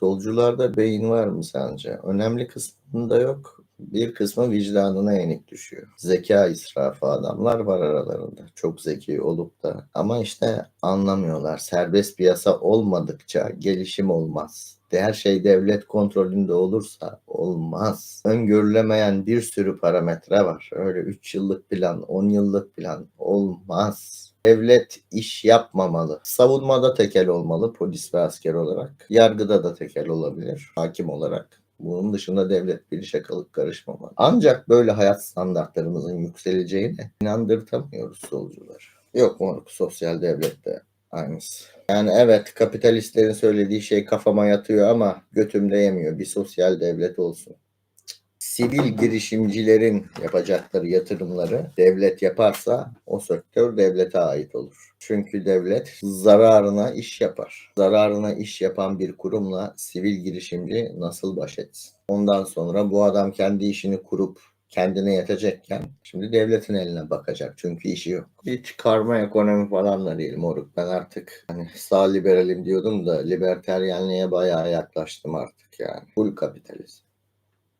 Solcularda beyin var mı sence? Önemli kısmında yok. Bir kısmı vicdanına yenik düşüyor. Zeka israfı adamlar var aralarında. Çok zeki olup da. Ama işte anlamıyorlar. Serbest piyasa olmadıkça gelişim olmaz. Her şey devlet kontrolünde olursa olmaz. Öngörülemeyen bir sürü parametre var. Öyle 3 yıllık plan, 10 yıllık plan olmaz. Devlet iş yapmamalı. Savunmada tekel olmalı polis ve asker olarak. Yargıda da tekel olabilir hakim olarak. Bunun dışında devlet bir şakalık karışmamalı. Ancak böyle hayat standartlarımızın yükseleceğine inandırtamıyoruz solcular. Yok moruk sosyal devlette aynısı. Yani evet kapitalistlerin söylediği şey kafama yatıyor ama götümde yemiyor. Bir sosyal devlet olsun. Sivil girişimcilerin yapacakları yatırımları devlet yaparsa o sektör devlete ait olur. Çünkü devlet zararına iş yapar. Zararına iş yapan bir kurumla sivil girişimci nasıl baş etsin? Ondan sonra bu adam kendi işini kurup kendine yetecekken şimdi devletin eline bakacak çünkü işi yok. Hiç karma ekonomi falan da değil moruk. Ben artık hani sağ liberalim diyordum da liberteryenliğe bayağı yaklaştım artık yani. Full kapitalizm.